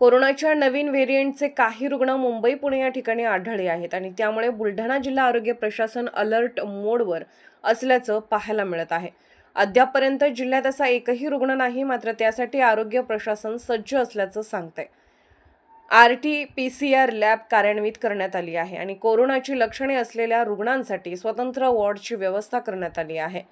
कोरोनाच्या नवीन व्हेरियंटचे काही रुग्ण मुंबई पुणे या ठिकाणी आढळले आहेत आणि त्यामुळे बुलढाणा जिल्हा आरोग्य प्रशासन अलर्ट मोडवर असल्याचं पाहायला मिळत आहे. अद्यापपर्यंत जिल्ह्यात असा एकही रुग्ण नाही मात्र त्यासाठी आरोग्य प्रशासन सज्ज असल्याचं सांगतंय. R T P C R lab कार्यान्वित करण्यात आली आहे आणि कोरोनाची लक्षणे असलेल्या रुग्णांसाठी स्वतंत्र वॉर्डची व्यवस्था करण्यात आली आहे.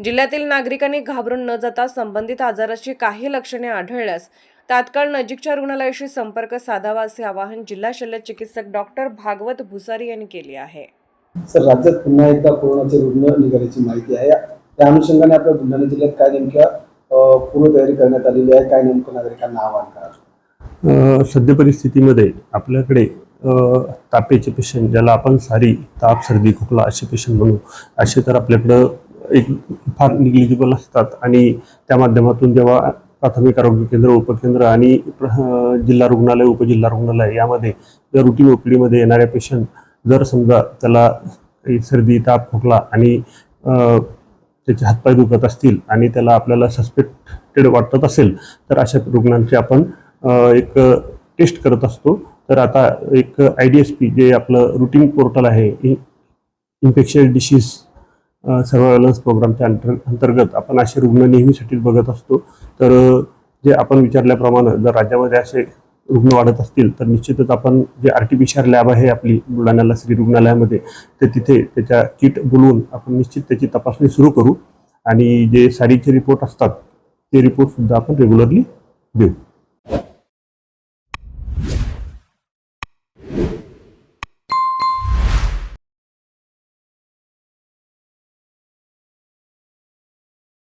जिल्ह्यातील नागरिकांनी घाबरून न जाता संबंधित आजाराची काही लक्षणे आढळल्यास तात्काळ नजीकच्या रुग्णालयाशी संपर्क साधावा असे आवाहन जिल्हा शल्य चिकित्सक डॉक्टर भागवत भुसारी यांनी केले आहे. सर राज्यात पुन्हा एकदा कोरोनाचे रुग्ण निघाल्याची माहिती आहे. त्या अनुषंगाने आपल्या बुलढाणा जिल्ह्यात काय नेमक्या पूर्वतयारी करण्यात आलेली आहे? काय नेमकं नागरिकांना आवाहन करा सद्य परिस्थितीमध्ये आपल्याकडे तापेचे पेशंट ज्याला आपण सारी ताप सर्दी खोकला असे पेशंट म्हणू असे तर आपल्याकडं एक फार निग्लिजिबल असतात. आणि त्या माध्यमातून जेव्हा प्राथमिक आरोग्य केंद्र उपकेंद्र आणि प्र- जिल्हा रुग्णालय उपजिल्हा रुग्णालय यामध्ये जर रुटीन ओपीडीमध्ये येणाऱ्या पेशंट जर समजा त्याला काही सर्दी ताप खोकला आणि त्याचे हातपाय दुखत असतील आणि त्याला आपल्याला सस्पेक्टेड वाटत असेल तर अशा रुग्णांची आपण एक टेस्ट करत असतो. तर आता एक आय डी एस पी जे आपलं रुटीन पोर्टल आहे इन्फेक्शन डिशीज सर्व्हायलन्स प्रोग्रामच्या अंतर्गत आपण असे रुग्ण नेहमीसाठी बघत असतो. तर जे आपण विचारल्याप्रमाणे जर राज्यामध्ये असे रुग्ण वाढत असतील तर निश्चितच आपण जे R T P C R lab आहे आपली बुलढाण्याला श्री रुग्णालयामध्ये तर तिथे त्याच्या किट बोलवून आपण निश्चित त्याची तपासणी सुरू करू आणि जे साडीचे रिपोर्ट असतात ते रिपोर्टसुद्धा आपण रेग्युलरली देऊ.